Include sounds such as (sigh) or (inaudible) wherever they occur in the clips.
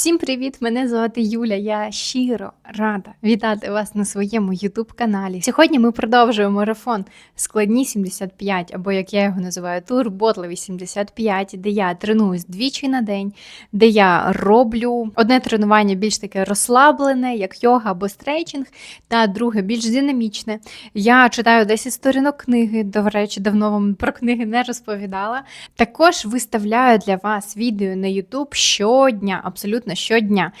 Всім привіт! Мене звати Юля. Я щиро рада вітати вас на своєму youtube каналі. Сьогодні ми продовжуємо марафон Складні 75, або як я його називаю, турботливі 75, де я тренуюсь двічі на день, де я роблю одне тренування більш таке розслаблене, як йога або стрейчинг, та друге більш динамічне. Я читаю 10 сторінок книги. До речі, давно вам про книги не розповідала. Також виставляю для вас відео на YouTube щодня, абсолютно щодня.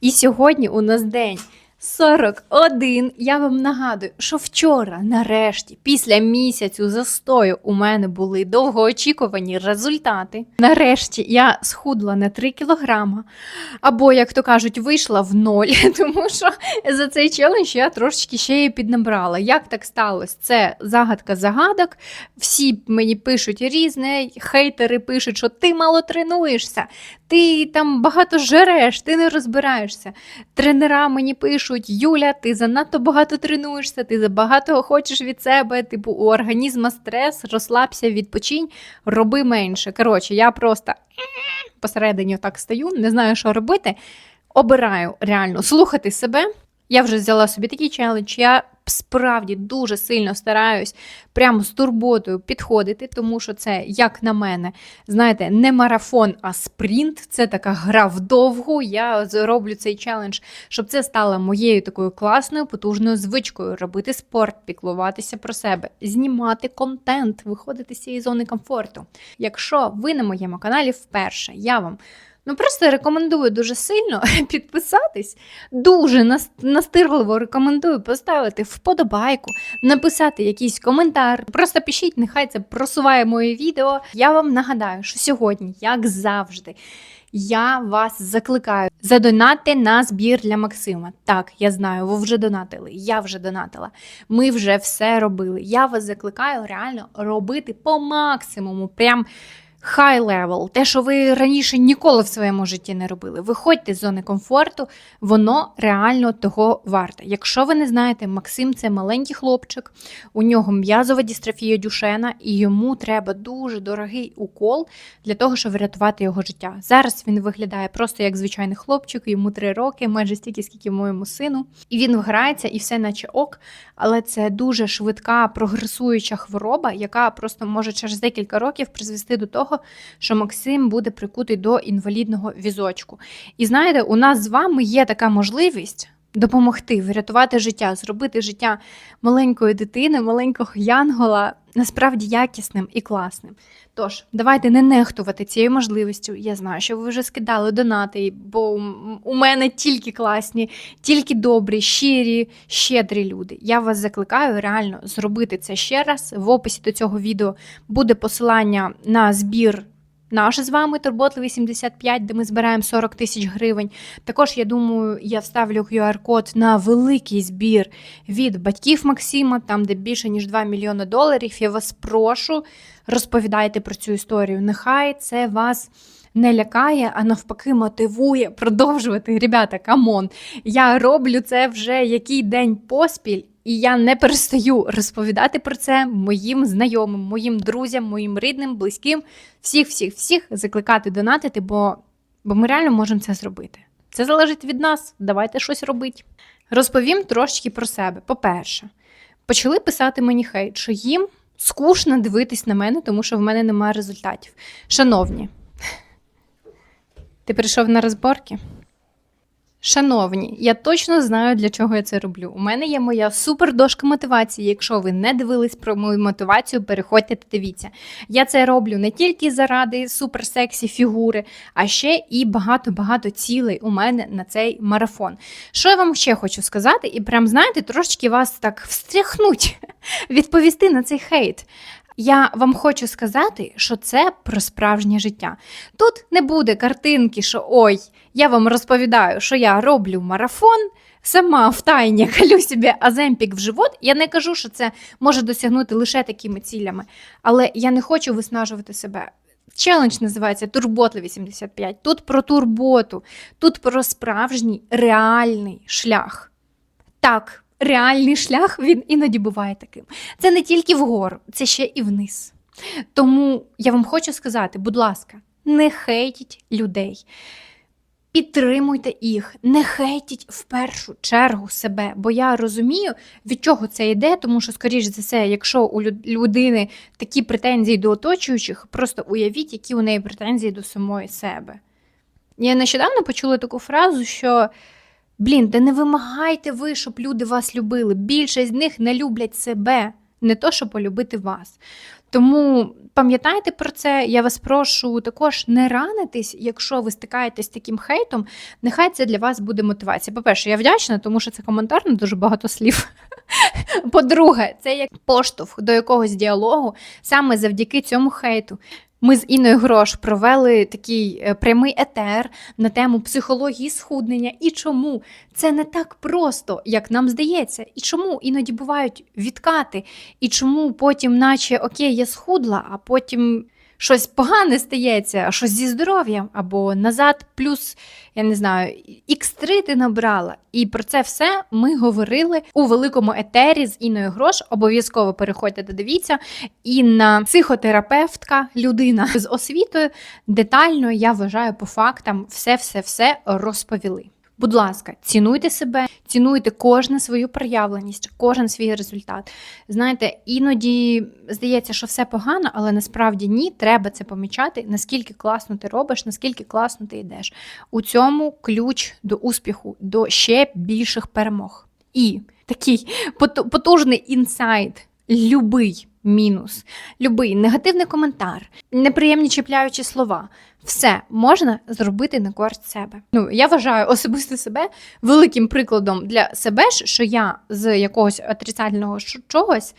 І сьогодні у нас день 41. Я вам нагадую, що вчора, нарешті, після місяцю застою, у мене були довгоочікувані результати. Нарешті я схудла на 3 кілограма. Або, як то кажуть, вийшла в ноль, (laughs) тому що за цей челендж я трошечки ще її піднабрала. Як так сталося? Це загадка загадок. Всі мені пишуть різне, хейтери пишуть, що ти мало тренуєшся, ти там багато жереш, ти не розбираєшся. Тренера мені пишуть: Юля, ти занадто багато тренуєшся, ти забагато хочеш від себе. Типу, у організма стрес, розслабся, відпочинь, роби менше. Коротше, я просто посередині так стою, не знаю, що робити. Обираю реально слухати себе. Я вже взяла собі такий челендж. Я справді дуже сильно стараюсь прямо з турботою підходити, тому що це, як на мене, знаєте, не марафон, а спринт. Це така гра вдовгу. Я зроблю цей челендж, щоб це стало моєю такою класною, потужною звичкою робити спорт, піклуватися про себе, знімати контент, виходити з цієї зони комфорту. Якщо ви на моєму каналі вперше, я вам. Ну, просто рекомендую дуже сильно (laughs) підписатись. Дуже нас- настирливо рекомендую поставити вподобайку, написати якийсь коментар. Просто пишіть, нехай це просуває моє відео. Я вам нагадаю, що сьогодні, як завжди, я вас закликаю задонати на збір для Максима. Так, я знаю, ви вже донатили, я вже донатила. Ми вже все робили. Я вас закликаю реально робити по максимуму. Прям high level, те, що ви раніше ніколи в своєму житті не робили. Виходьте з зони комфорту, воно реально того варте. Якщо ви не знаєте, Максим це маленький хлопчик, у нього м'язова дістрофія Дюшена, і йому треба дуже дорогий укол для того, щоб врятувати його життя. Зараз він виглядає просто як звичайний хлопчик, йому три роки, майже стільки, скільки моєму сину. І він вграється, і все наче ок, але це дуже швидка прогресуюча хвороба, яка просто може через декілька років призвести до того, що Максим буде прикутий до інвалідного візочку. І знаєте, у нас з вами є така можливість. Допомогти врятувати життя, зробити життя маленької дитини, маленького янгола насправді якісним і класним. Тож, давайте не нехтувати цією можливістю. Я знаю, що ви вже скидали донати, бо у мене тільки класні, тільки добрі, щирі, щедрі люди. Я вас закликаю реально зробити це ще раз. В описі до цього відео буде посилання на збір. Наш з вами турботливий 75, де ми збираємо 40 тисяч гривень. Також я думаю, я вставлю QR-код на великий збір від батьків Максима, там де більше ніж 2 мільйони доларів. Я вас прошу, розповідайте про цю історію. Нехай це вас. Не лякає, а навпаки, мотивує продовжувати. Ребята, камон. Я роблю це вже який день поспіль, і я не перестаю розповідати про це моїм знайомим, моїм друзям, моїм рідним, близьким, всіх, всіх, всіх закликати донатити, бо, бо ми реально можемо це зробити. Це залежить від нас. Давайте щось робити. Розповім трошки про себе. По-перше, почали писати мені хейт, що їм скучно дивитись на мене, тому що в мене немає результатів. Шановні, ти прийшов на розборки? Шановні, я точно знаю, для чого я це роблю. У мене є моя супердошка мотивації. Якщо ви не дивились про мою мотивацію, переходьте та дивіться. Я це роблю не тільки заради суперсексі фігури, а ще і багато-багато цілей у мене на цей марафон. Що я вам ще хочу сказати, і прям знаєте, трошечки вас так встряхнуть, (laughs) відповісти на цей хейт. Я вам хочу сказати, що це про справжнє життя. Тут не буде картинки, що ой, я вам розповідаю, що я роблю марафон, сама в тайні калю собі аземпік в живот. Я не кажу, що це може досягнути лише такими цілями, але я не хочу виснажувати себе. Челендж називається Турбота 85. Тут про турботу, тут про справжній реальний шлях. Так, реальний шлях він іноді буває таким. Це не тільки вгору, це ще і вниз. Тому я вам хочу сказати, будь ласка, не хейтіть людей. Підтримуйте їх, не хейтіть в першу чергу себе, бо я розумію, від чого це йде, тому що, скоріш за все, якщо у людини такі претензії до оточуючих, просто уявіть, які у неї претензії до самої себе. Я нещодавно почула таку фразу, що блін, та не вимагайте ви, щоб люди вас любили. Більшість з них не люблять себе, не то, щоб полюбити вас. Тому пам'ятайте про це. Я вас прошу також не ранитись, якщо ви стикаєтесь з таким хейтом. Нехай це для вас буде мотивація. По-перше, я вдячна, тому що це коментар на дуже багато слів. (laughs) По-друге, це як поштовх до якогось діалогу саме завдяки цьому хейту. Ми з Іною Грош провели такий е, прямий етер на тему психології схуднення і чому це не так просто, як нам здається, і чому іноді бувають відкати, і чому потім, наче окей, я схудла, а потім щось погане стається, щось зі здоров'ям, або назад, плюс, я не знаю, X3 ти набрала. І про це все ми говорили у великому етері з Інною Грош. Обов'язково переходьте дивіться. Інна психотерапевтка, людина з освітою. Детально, я вважаю, по фактам все-все-все розповіли. Будь ласка, цінуйте себе, цінуйте кожну свою проявленість, кожен свій результат. Знаєте, іноді здається, що все погано, але насправді ні, треба це помічати, наскільки класно ти робиш, наскільки класно ти йдеш. У цьому ключ до успіху, до ще більших перемог. І такий поту- потужний інсайт, любий мінус, любий негативний коментар, неприємні чіпляючі слова. Все можна зробити на користь себе. Ну я вважаю особисто себе великим прикладом для себе ж, що я з якогось отрицательного чогось,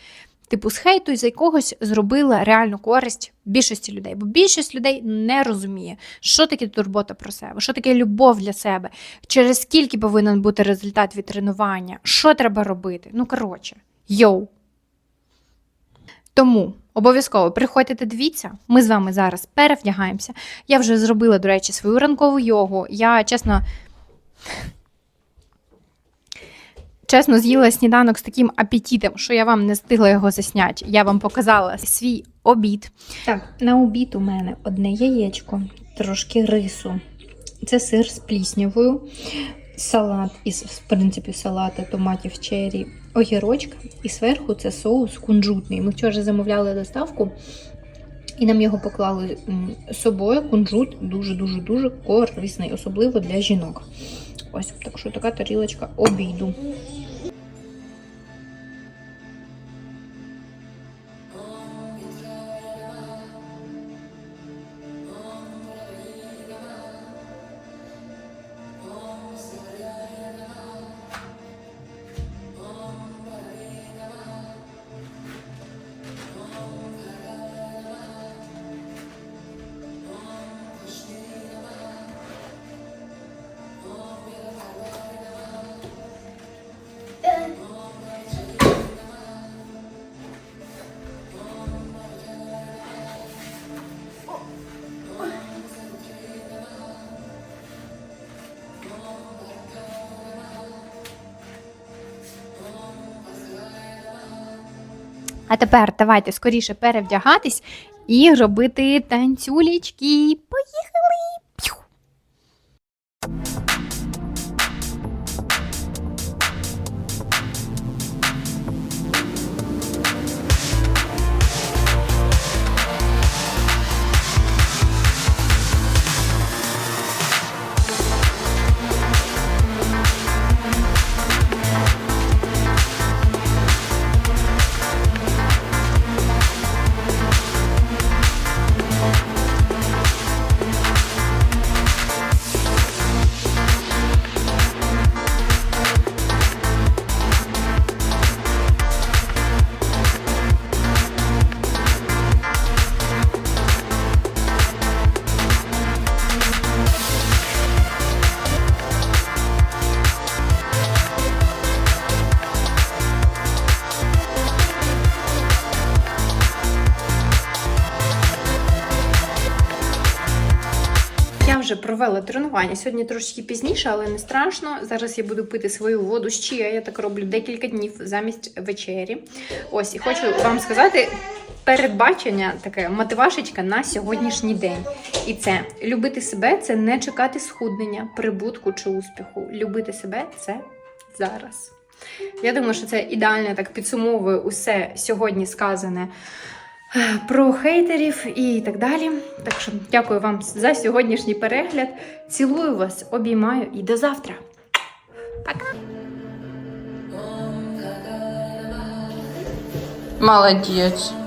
типу з хейту, з якогось зробила реальну користь більшості людей. Бо більшість людей не розуміє, що таке турбота про себе, що таке любов для себе, через скільки повинен бути результат від тренування, що треба робити. Ну коротше, йоу. Тому обов'язково приходьте дивіться. Ми з вами зараз перевдягаємося. Я вже зробила, до речі, свою ранкову йогу. Я чесно. Чесно, з'їла сніданок з таким апетитом, що я вам не встигла його засняти. Я вам показала свій обід. Так, на обід у мене одне яєчко, трошки рису. Це сир з пліснявою, салат із, в принципі, салата томатів черрі, огірочка. І зверху це соус кунжутний. Ми вчора замовляли доставку. І нам його поклали з собою. Кунжут дуже-дуже дуже корисний, особливо для жінок. Ось так що така тарілочка обіду. А тепер давайте скоріше перевдягатись і робити танцюлічки. Поїхали! Вже провела тренування. Сьогодні трошки пізніше, але не страшно. Зараз я буду пити свою воду з чия. Я так роблю декілька днів замість вечері. Ось і хочу вам сказати. Передбачення, таке мотивашечка на сьогоднішній день. І це любити себе це не чекати схуднення, прибутку чи успіху. Любити себе це зараз. Я думаю, що це ідеально так підсумовує усе сьогодні сказане про хейтерів і так далі. Так що дякую вам за сьогоднішній перегляд. Цілую вас, обіймаю і до завтра. Молодець.